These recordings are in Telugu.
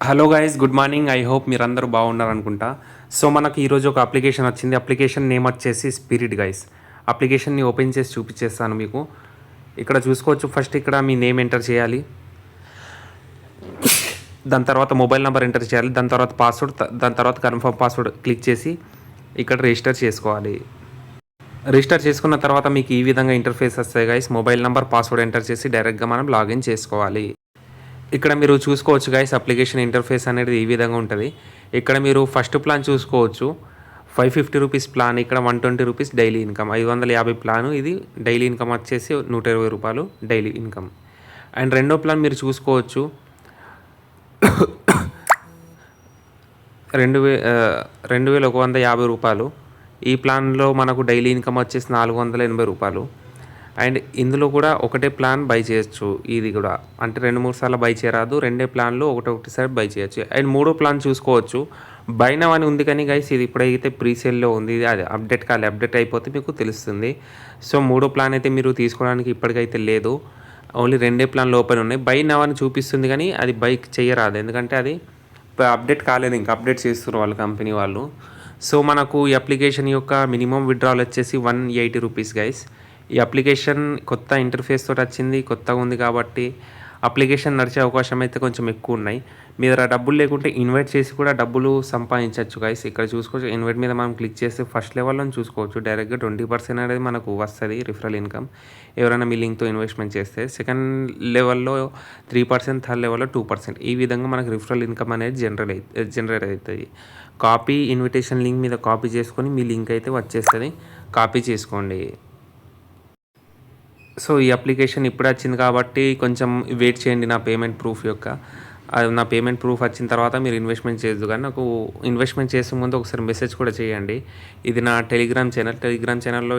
Hello guys good morning I hope మీరందరూ బాగున్నారు అనుకుంటా సో మనకి ఈరోజు ఒక అప్లికేషన్ వచ్చింది. అప్లికేషన్ నేమ్ వచ్చేసి స్పిరిట్ గైస్ అప్లికేషన్ని ఓపెన్ చేసి చూపించేస్తాను మీకు. ఇక్కడ చూసుకోవచ్చు. ఫస్ట్ ఇక్కడ మీ నేమ్ ఎంటర్ చేయాలి. దాని తర్వాత మొబైల్ నెంబర్ ఎంటర్ చేయాలి. దాని తర్వాత పాస్వర్డ్ దాని తర్వాత కన్ఫర్మ్ పాస్వర్డ్ క్లిక్ చేసి ఇక్కడ రిజిస్టర్ చేసుకోవాలి. రిజిస్టర్ చేసుకున్న తర్వాత మీకు ఈ విధంగా ఇంటర్ఫేస్ వస్తాయి guys mobile number password enter చేసి డైరెక్ట్గా మనం లాగిన్ చేసుకోవాలి. ఇక్కడ మీరు చూసుకోవచ్చు గైస్ అప్లికేషన్ ఇంటర్ఫేస్ అనేది ఈ విధంగా ఉంటుంది. ఇక్కడ మీరు ఫస్ట్ ప్లాన్ చూసుకోవచ్చు. ఫైవ్ ఫిఫ్టీ రూపీస్ ప్లాన్ ఇక్కడ one twenty rupees daily income ఐదు వందల యాభై ప్లాను ఇది డైలీ ఇన్కమ్ వచ్చేసి నూట ఇరవై రూపాయలు డైలీ ఇన్కమ్ అండ్ రెండో ప్లాన్ మీరు చూసుకోవచ్చు. రెండు వే రెండు వేల ఒక వంద యాభై రూపాయలు. ఈ ప్లాన్లో మనకు డైలీ ఇన్కమ్ వచ్చేసి నాలుగు వందల ఎనభై రూపాయలు. అండ్ ఇందులో కూడా ఒకటే ప్లాన్ బై చేయొచ్చు. ఇది కూడా. అంటే రెండు మూడు సార్లు బై చేయరాదు. రెండే ప్లాన్లు ఒకటి ఒకటిసారి బై చేయొచ్చు. అండ్ మూడో ప్లాన్ చూసుకోవచ్చు. బైనా అని ఉంది కానీ గైస్ ఇది ఇప్పుడైతే ప్రీ సేల్లో ఉంది. ఇది అది అప్డేట్ కాలే. అప్డేట్ అయిపోతే మీకు తెలుస్తుంది. సో మూడో ప్లాన్ అయితే మీరు తీసుకోవడానికి ఇప్పటికైతే లేదు. ఓన్లీ రెండే ప్లాన్లు ఓపెన్ ఉన్నాయి. బై నవ్ అని చూపిస్తుంది కానీ అది బైక్ చేయరాదు. ఎందుకంటే అది అప్డేట్ కాలేదు. ఇంకా అప్డేట్ చేస్తున్నారు వాళ్ళు కంపెనీ వాళ్ళు. సో మనకు ఈ అప్లికేషన్ యొక్క మినిమం విత్డ్రాల్ వచ్చేసి వన్ ఎయిటీ రూపీస్ గైస్ ఈ అప్లికేషన్ కొత్త ఇంటర్ఫేస్ తోటి వచ్చింది కొత్తగా ఉంది కాబట్టి అప్లికేషన్ నడిచే అవకాశం అయితే కొంచెం ఎక్కువ ఉన్నాయి. మీ దగ్గర డబ్బులు లేకుంటే ఇన్వైట్ చేసి కూడా డబ్బులు సంపాదించవచ్చు. గైస్ ఇక్కడ చూసుకోవచ్చు ఇన్వైట్ మీద మనం క్లిక్ చేస్తే ఫస్ట్ లెవెల్లో చూసుకోవచ్చు. డైరెక్ట్గా ట్వంటీ పర్సెంట్ అనేది మనకు వస్తుంది రిఫరల్ ఇన్కమ్ ఎవరైనా మీ లింక్తో ఇన్వెస్ట్మెంట్ చేస్తే సెకండ్ లెవెల్లో త్రీ పర్సెంట్ థర్డ్ లెవెల్లో టూ పర్సెంట్. ఈ విధంగా మనకు రిఫరల్ ఇన్కమ్ అనేది జనరల్ అయి జనరేట్ అవుతుంది. కాపీ ఇన్విటేషన్ లింక్ మీద కాపీ చేసుకొని మీ లింక్ అయితే వచ్చేస్తుంది. కాపీ చేసుకోండి. సో ఈ అప్లికేషన్ ఇప్పుడు వచ్చింది కాబట్టి కొంచెం వెయిట్ చేయండి నా పేమెంట్ ప్రూఫ్ యొక్క. అది నా పేమెంట్ ప్రూఫ్ వచ్చిన తర్వాత మీరు ఇన్వెస్ట్మెంట్ చేయొద్దు కానీ నాకు ఇన్వెస్ట్మెంట్ చేసే ముందు ఒకసారి మెసేజ్ కూడా చేయండి. ఇది నా టెలిగ్రామ్ ఛానల్ టెలిగ్రామ్ ఛానల్లో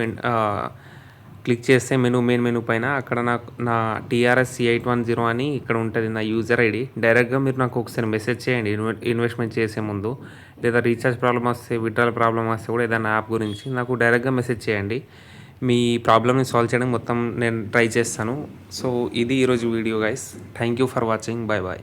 క్లిక్ చేస్తే మెనూ మెయిన్ మెనూ పైన అక్కడ నాకు నా TRS C eight one zero అని ఇక్కడ ఉంటుంది నా యూజర్ ఐడి డైరెక్ట్గా మీరు నాకు ఒకసారి మెసేజ్ చేయండి ఇన్వెస్ట్మెంట్ చేసే ముందు. లేదా రీఛార్జ్ ప్రాబ్లం వస్తే విడ్రాల్ ప్రాబ్లమ్ వస్తే కూడా ఏదైనా యాప్ గురించి నాకు డైరెక్ట్గా మెసేజ్ చేయండి. మీ ప్రాబ్లమ్ని సాల్వ్ చేయడానికి మొత్తం నేను ట్రై చేస్తాను. సో ఇది ఈరోజు video guys thank you for watching bye bye